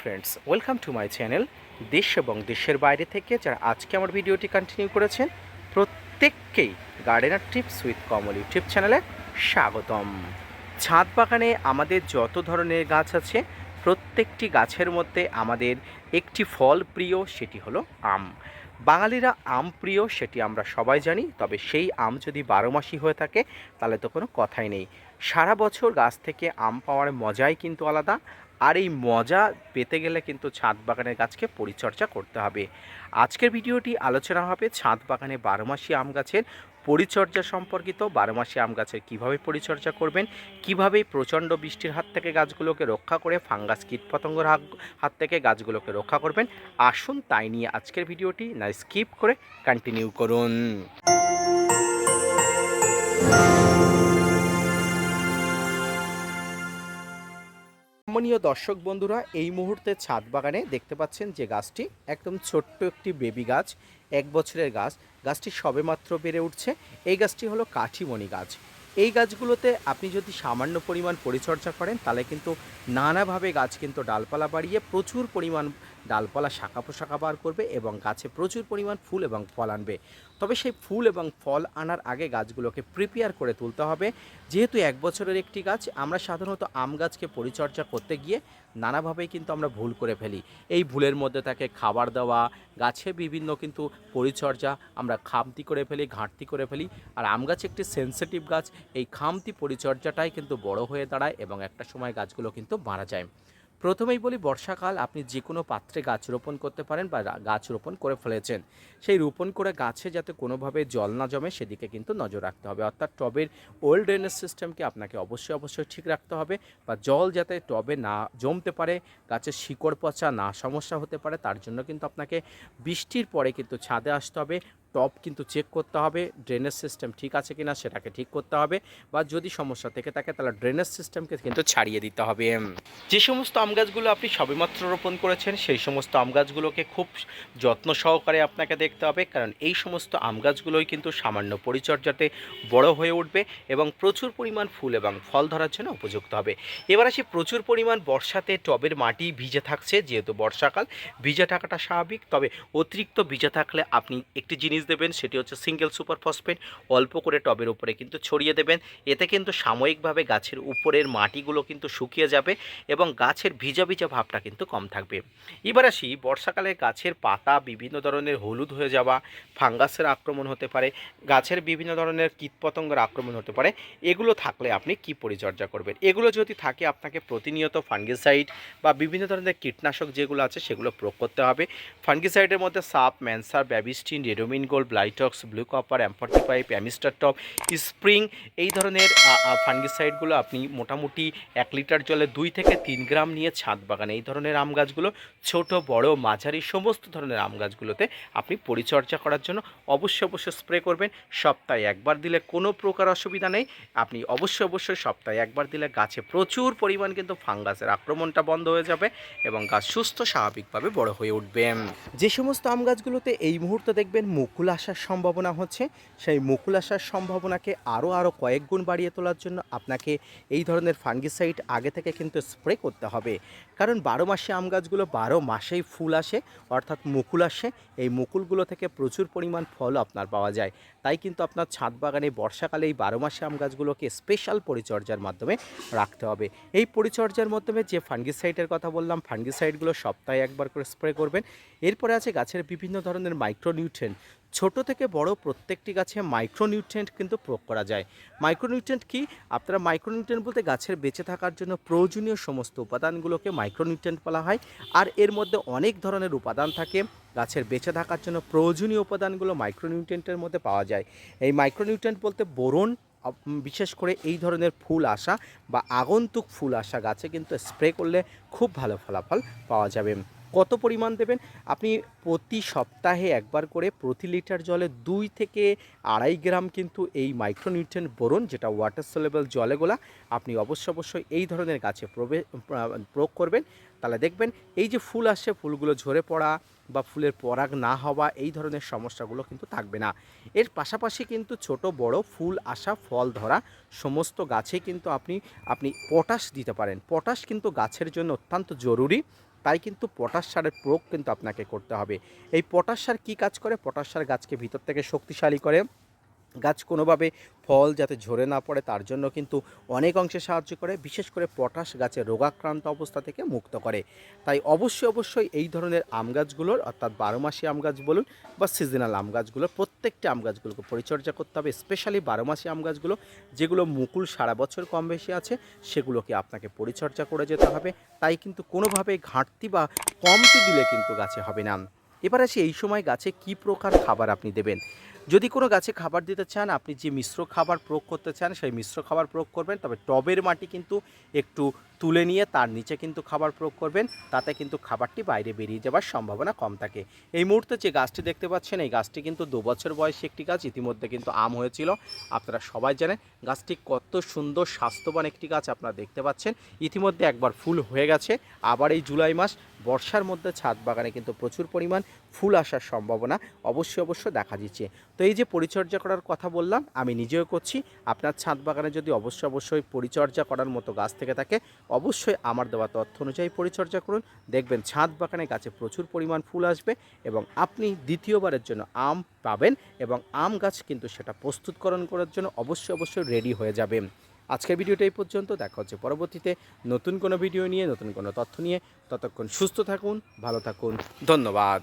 Friends welcome to my channel দেশ এবং দেশের বাইরে থেকে যারা আজকে আমার ভিডিওটি কন্টিনিউ করেছেন, প্রত্যেককেই gardener tips with Kamal YouTube চ্যানেলে স্বাগতম। ছাদ বাগানে আমাদের যত ধরনের গাছ আছে, প্রত্যেকটি গাছের মধ্যে আমাদের একটি ফল প্রিয়, সেটি হলো আম। বাঙালিরা আম প্রিয়, সেটি আমরা সবাই জানি, তবে সেই আম যদি বারো মাসই হয়ে থাকে, তাহলে তো কোনো কথাই নেই। সারা বছর গাছ থেকে আম পাওয়ার মজাই কিন্তু আলাদা, আর এই মজা পেতে গেলে কিন্তু ছাদ বাগানের গাছকে পরিচর্যা করতে হবে। আজকের ভিডিওটি আলোচনা হবে ছাদ বাগানে বারো মাসি আম গাছের পরিচর্যা সম্পর্কিত বারো মাসি আম গাছের কীভাবে পরিচর্যা করবেন, কীভাবে প্রচণ্ড বৃষ্টির হাত থেকে গাছগুলোকে রক্ষা করে ফাঙ্গাস কীটপতঙ্গর হাত থেকে গাছগুলোকে রক্ষা করবেন। আসুন তাই নিয়ে আজকের ভিডিওটি না স্কিপ করে কন্টিনিউ করুন। সম্মানীয় দর্শক বন্ধুরা, এই মুহূর্তে ছাদ বাগানে দেখতে পাচ্ছেন যে গাছটি একদম ছোট্ট একটি বেবি গাছ, এক বছরের গাছ। গাছটি সবেমাত্র বেড়ে উঠছে। এই গাছটি হলো কাঠিমণি গাছ। এই গাছগুলোতে আপনি যদি সামান্য পরিমাণ পরিচর্যা করেন, তাহলে কিন্তু নানাভাবে গাছ কিন্তু ডালপালা বাড়িয়ে প্রচুর পরিমাণ ডালপালা শাখা পোশাখা বার করবে এবং গাছে প্রচুর পরিমাণ ফুল এবং ফল আনবে। তবে সেই ফুল এবং ফল আনার আগে গাছগুলোকে প্রিপেয়ার করে তুলতে হবে। যেহেতু এক বছরের একটি গাছ, আমরা সাধারণত আম গাছকে পরিচর্যা করতে গিয়ে নানাভাবেই কিন্তু আমরা ভুল করে ফেলি। এই ভুলের মধ্যে থাকে খাবার দেওয়া, গাছে বিভিন্ন কিন্তু পরিচর্যা, আমরা খামতি করে ফেলি, ঘাটতি করে ফেলি। আর আম গাছ একটি সেন্সিটিভ গাছ, এই খামতি পরিচর্যাটাই কিন্তু বড় হয়ে দাঁড়ায় এবং একটা সময় গাছগুলো কিন্তু মারা যায়। প্রথমেই বলি, বর্ষাকাল আপনি যে কোনো পাত্রে গাছ রোপণ করতে পারেন বা গাছ রোপণ করে ফেলেছেন। সেই রোপণ করে গাছে যাতে কোনোভাবে জল না জমে সেদিকে কিন্তু নজর রাখতে হবে। অর্থাৎ টবের ওল্ড ড্রেনেজ সিস্টেমকে আপনাকে অবশ্যই অবশ্যই ঠিক রাখতে হবে বা জল যাতে টবে না জমতে পারে, গাছের শিকড় পচা না সমস্যা হতে পারে, তার জন্য কিন্তু আপনাকে বৃষ্টির পরে কিন্তু ছাদে আসতে হবে। টব কিন্তু চেক করতে হবে ড্রেনেজ সিস্টেম ঠিক আছে কিনা সেটাকে ঠিক করতে হবে, বা যদি সমস্যা থেকে থাকে তাহলে ড্রেনেজ সিস্টেমকে কিন্তু ছাড়িয়ে দিতে হবে। যে সমস্ত আম গাছগুলো আপনি সবেমাত্র রোপণ করেছেন, সেই সমস্ত আম গাছগুলোকে খুব যত্ন সহকারে আপনাকে দেখতে হবে, কারণ এই সমস্ত আম গাছগুলোই কিন্তু সামান্য পরিচর্যাতে বড় হয়ে উঠবে এবং প্রচুর পরিমাণ ফুল এবং ফল ধরার জন্য উপযুক্ত হবে। এবার আসি, প্রচুর পরিমাণ বর্ষাতে টবের মাটি ভিজে থাকছে, যেহেতু বর্ষাকাল, ভিজে থাকাটা স্বাভাবিক, তবে অতিরিক্ত ভিজে থাকলে আপনি একটি জিনিস দেবেন, সেটি হচ্ছে সিঙ্গেল সুপার ফসফেট অল্প করে টবের উপরে কিন্তু ছড়িয়ে দেবেন। এতে কিন্তু সাময়িকভাবে গাছের উপরের মাটিগুলো কিন্তু শুকিয়ে যাবে এবং গাছের ভিজা ভিজা ভাবটা কিন্তু কম থাকবে। এবার আসি, বর্ষাকালে গাছের পাতা বিভিন্ন ধরনের হলুদ হয়ে যাওয়া, ফাঙ্গাসের আক্রমণ হতে পারে, গাছের বিভিন্ন ধরনের কীটপতঙ্গের আক্রমণ হতে পারে, এগুলো থাকলে আপনি কি পরিচর্যা করবেন? এগুলো যদি থাকে, আপনাকে প্রতিনিয়ত ফাঙ্গিসাইড বা বিভিন্ন ধরনের কীটনাশক যেগুলো আছে, সেগুলো প্রয়োগ করতে হবে। ফাঙ্গিসাইডের মধ্যে সাপ, ম্যানসার, Bavistin, Ridomil Gold Blitox Blue Copper অ্যাম্পটি পাইপ অ্যামিস্টার টপ, স্প্রিং, এই ধরনের ফাঙ্গিসাইডগুলো আপনি মোটামুটি এক লিটার জলে দুই থেকে তিন গ্রাম নিয়ে ছাদ বাগানে এই ধরনের আম গাছগুলো, ছোট, বড়, মাঝারি, সমস্ত ধরনের আম গাছগুলোতে আপনি পরিচর্যা করার জন্য অবশ্যই অবশ্যই স্প্রে করবেন। সপ্তাহে একবার দিলে কোনো প্রকার অসুবিধা নেই। আপনি অবশ্যই অবশ্যই সপ্তাহে একবার দিলে গাছে প্রচুর পরিমাণ কিন্তু ফাঙ্গাসের আক্রমণটা বন্ধ হয়ে যাবে এবং গাছ সুস্থ স্বাভাবিকভাবে বড় হয়ে উঠবে। যে সমস্ত আম গাছগুলোতে এই মুহূর্তে দেখবেন মুকুল আসার সম্ভাবনা হচ্ছে। সেই মুকুল আসার সম্ভাবনাকে আরও আরও কয়েক গুণ বাড়িয়ে তোলার জন্য আপনাকে এই ধরনের ফাঙ্গিসাইড আগে থেকে কিন্তু স্প্রে করতে হবে। কারণ বারো মাসে আম গাছগুলো বারো মাসেই ফুল আসে, অর্থাৎ মুকুল আসে। এই মুকুলগুলো থেকে প্রচুর পরিমাণ ফল আপনার পাওয়া যায়। তাই কিন্তু আপনার ছাদ বাগানে বর্ষাকালে এই বারো মাসে আম গাছগুলোকে স্পেশাল পরিচর্যার মাধ্যমে রাখতে হবে। এই পরিচর্যার মাধ্যমে যে ফাঙ্গিসাইডের কথা বললাম ফাঙ্গিসাইডগুলো সপ্তাহে একবার করে স্প্রে করবেন। এরপরে আছে গাছের বিভিন্ন ধরনের মাইক্রোনিউট্রেন ছোট থেকে বড় প্রত্যেকটি গাছে মাইক্রোনিউট্রেন্ট কিন্তু প্রয়োগ করা যায়। মাইক্রোনিউট্রেন্ট কি? আপনারা মাইক্রোনিউট্রেন্ট বলতে গাছের বেঁচে থাকার জন্য প্রয়োজনীয় সমস্ত উপাদানগুলোকে মাইক্রোনিউট্রেন্ট বলা হয়। আর এর মধ্যে অনেক ধরনের উপাদান থাকে। গাছের বেঁচে থাকার জন্য প্রয়োজনীয় উপাদানগুলো মাইক্রোনিউট্রেন্টের মধ্যে পাওয়া যায়। এই মাইক্রোনিউট্রেন্ট বলতে বোরন বিশেষ করে এই ধরনের ফুল আসা বা আগন্তুক ফুল আসা গাছে কিন্তু স্প্রে করলে খুব ভালো ফলাফল পাওয়া যাবে। কত পরিমাণ দেবেন? আপনি প্রতি সপ্তাহে একবার করে প্রতি লিটার জলে দুই থেকে আড়াই গ্রাম কিন্তু এই মাইক্রোনিউট্রেন বোরন, যেটা ওয়াটার সলেবল জলে গোলা, আপনি অবশ্য অবশ্যই এই ধরনের গাছে প্রয়োগ করবেন। তাহলে দেখবেন এই যে ফুল আসছে ফুলগুলো ঝরে পড়া বা ফুলের পরাগ না হওয়া এই ধরনের সমস্যাগুলো কিন্তু থাকবে না। এর পাশাপাশি কিন্তু ছোট, বড় ফুল আসা ফল ধরা সমস্ত গাছে কিন্তু আপনি আপনি পটাশ দিতে পারেন। পটাশ কিন্তু গাছের জন্য অত্যন্ত জরুরি, তাই কিন্তু পটাশ সারের প্রয়োগ কিন্তু আপনাকে করতে হবে। এই পটাশ সার কী কাজ করে? পটাশ সার গাছকে ভিতর থেকে শক্তিশালী করে। গাছ কোনোভাবে ফল যাতে ঝরে না পড়ে, তার জন্য কিন্তু অনেক অংশে সাহায্য করে, বিশেষ করে পটাশ গাছে রোগাক্রান্ত অবস্থা থেকে মুক্ত করে। তাই অবশ্যই অবশ্যই এই ধরনের আম গাছগুলোর, অর্থাৎ বারো মাসি আম গাছ বলুন বা সিজনাল আম গাছগুলোর, প্রত্যেকটি আম গাছগুলোকে পরিচর্যা করতে হবে, স্পেশালি বারো মাসি আম গাছগুলো, যেগুলো মুকুল সারা বছর কম বেশি আছে, সেগুলোকে আপনাকে পরিচর্যা করে যেতে হবে। তাই কিন্তু কোনোভাবে ঘাটতি বা কমতি দিলে কিন্তু গাছে হবে না। এবার আসি এই সময় গাছে কি প্রকার খাবার আপনি দেবেন? যদি কোনো গাছে খাবার দিতে চান, আপনি যে মিশ্র খাবার প্রয়োগ করতে চান, সেই মিশ্র খাবার প্রয়োগ করবেন। তবে টবের মাটি কিন্তু একটু তুলে নিয়ে তার নিচে কিন্তু খাবার প্রয়োগ করবেন। তাতে কিন্তু খাবারটি বাইরে বেরিয়ে যাওয়ার সম্ভাবনা কম থাকে। এই মুহূর্তে যে গাছটি দেখতে পাচ্ছেন, এই গাছটি কিন্তু দু বছর বয়সী একটি গাছ। ইতিমধ্যে কিন্তু আম হয়েছিল। আপনারা সবাই জানেন, গাছটি কত সুন্দর স্বাস্থ্যবান একটি গাছ আপনারা দেখতে পাচ্ছেন। ইতিমধ্যে একবার ফুল হয়ে গেছে। আবার এই জুলাই মাস বর্ষার মধ্যে ছাদ বাগানে কিন্তু প্রচুর পরিমাণ ফুল আসার সম্ভাবনা অবশ্যই অবশ্যই দেখা দিচ্ছে। তো এই যে পরিচর্যা করার কথা বললাম, আমি নিজেও করছি। আপনার ছাদ বাগানে যদি অবশ্যই অবশ্যই পরিচর্যা করার মতো গাছ থেকে থাকে, অবশ্যই আমার দেওয়া তথ্য অনুযায়ী পরিচর্যা করুন। দেখবেন ছাদ বাগানে গাছে প্রচুর পরিমাণ ফুল আসবে এবং আপনি দ্বিতীয়বারের জন্য আম পাবেন এবং আম গাছ কিন্তু সেটা প্রস্তুতকরণ করার জন্য অবশ্যই অবশ্যই রেডি হয়ে যাবে আজকের ভিডিওটা এই পর্যন্ত। দেখা হচ্ছে পরবর্তীতে নতুন কোনো ভিডিও নিয়ে, নতুন কোনো তথ্য নিয়ে। ততক্ষণ সুস্থ থাকুন, ভালো থাকুন। ধন্যবাদ।